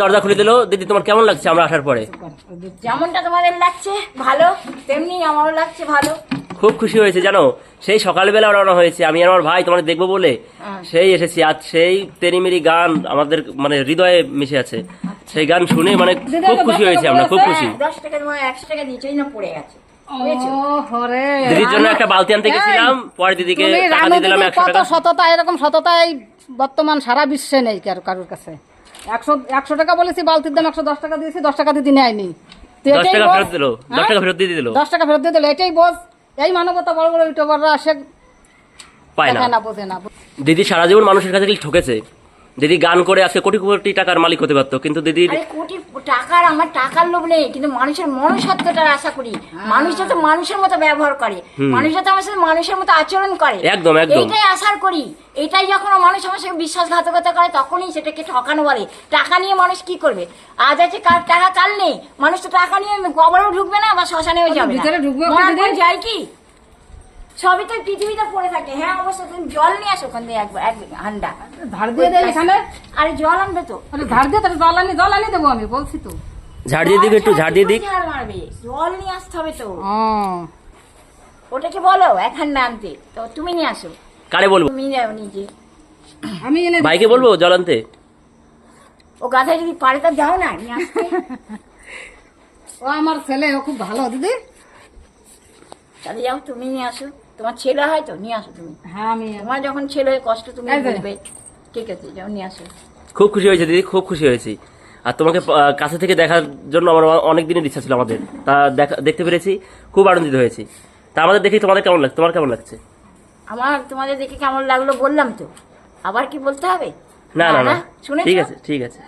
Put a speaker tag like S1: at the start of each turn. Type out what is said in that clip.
S1: দরজা খুলে দিল। দিদি তোমার কেমন লাগছে আমরা আসার পরে?
S2: যেমনটা তোমাদের লাগছে ভালো। তেমনি আমারও লাগছে ভালো।
S1: খুব খুশি হয়েছে জানো? সেই সকালবেলা রওনা হয়েছে। আমি আমার ভাই তোমাদের দেখব বলে
S2: হ্যাঁ।
S1: সেই এসেছি। আজ সেই তেরিমেরি গান আমাদের মানে হৃদয়ে মিশে আছে। সেই গান শুনে মানে খুব খুশি হয়েছে আমরা খুব খুশি।
S2: দশ টাকা তোমার একশো টাকা দিয়েছোই না পড়ে গেছে। বুঝেছ?
S3: ও হরে
S1: দিদির জন্য একটা বালতি আনতে গেছিলাম। পরে দিদিকে টাকা দিয়ে দিলাম একশো টাকা।
S3: সততা এরকম সততা বর্তমান সারা বিশ্বে নেই কারোর কাছে। একশো একশো টাকা বলেছি বালতির দাম একশো দশ টাকা দিয়েছি দশ টাকা দিদি নেয়নি।
S1: দশ টাকা ফেরত দিল দশ
S3: হ্যাঁ?
S1: টাকা ফেরত দিয়ে দিল।
S3: দশ টাকা ফেরত দিয়ে দিল এটাই বোঝ এই মানবতা বড় বড় ইউটিউবাররা আসে
S1: পায় না।
S3: বোঝে না।
S1: দিদি সারা জীবন মানুষের কাছে ঠকেছে। দিদি গান করে আজকে কোটি কোটি টাকার মালিক হতে পারতো কিন্তু
S2: দিদি কোটি টাকার আমার টাকার লোভ নেই কিন্তু মানুষের মনুষ্যত্বটার আশা করি। মানুষ যাতে মানুষের মতো ব্যবহার করে। মানুষ যাতে আমার সাথে মানুষের মতো আচরণ করে।
S1: একদম, একদম।
S2: এইটাই আশার করি। এটাই যখন মানুষ আমার সঙ্গে বিশ্বাসঘাতকতা করে তখনই সেটাকে ঠকানো বলে। টাকা নিয়ে মানুষ কি করবে? আজ আছে কার টাকা কাল নেই। মানুষ তো টাকা নিয়ে কবরেও ঢুকবে না বা শ্মশানেও যাবে না।
S3: ভিতরে ঢুকবে?
S2: যায় কি? সবই তো পৃথিবীতে পড়ে থাকে। হ্যাঁ অবশ্য তুমি জল নিয়ে আসো ওখান থেকে একবার এক হান্ডা।
S3: ধার দিয়ে দেয় এখানে।
S2: আরে জল আনবে তো।
S3: আরে ধার দিয়ে তাহলে জল আনি জল আনি দেবো আমি বলছি তো।
S1: ঝাড় দিয়ে দিক একটু ঝাড় দিয়ে দিক।
S2: ঝাড় মারবে জল নিয়ে আসতে হবে তো। ওটাকে বলো এক হান্ডা আনতে। তো তুমি নিয়ে আসো।
S1: কারে বলব?
S2: তুমি যাও নিজে।
S3: আমি এনে
S1: ভাইকে বলব জল আনতে?
S2: ও গাধায় যদি পারে তো যাও না নিয়ে আসতে।
S3: ও আমার ছেলে ও খুব ভালো দিদি।
S2: তাহলে যাও তুমি নিয়ে আসো। তোমার ছেলে হয় তো নিয়ে আসো তুমি।
S3: হ্যাঁ আমি
S2: তোমার যখন ছেলে কষ্ট তুমি। বুঝবে। ঠিক আছে যাও নিয়ে আসো।
S1: খুব খুশি হয়েছে দিদি খুব খুশি হয়েছি। আর তোমাকে কাছে থেকে দেখার জন্য আমার অনেক দিনের ইচ্ছা ছিল আমাদের। তা দেখা দেখতে পেরেছি খুব আনন্দিত হয়েছি। তা আমাদের দেখি তোমাদের কেমন লাগছে তোমার কেমন লাগছে?
S2: আমার তোমাদের দেখে কেমন লাগল বললাম তো। আবার কি বলতে হবে?
S1: না না না? ঠিক আছে ঠিক আছে।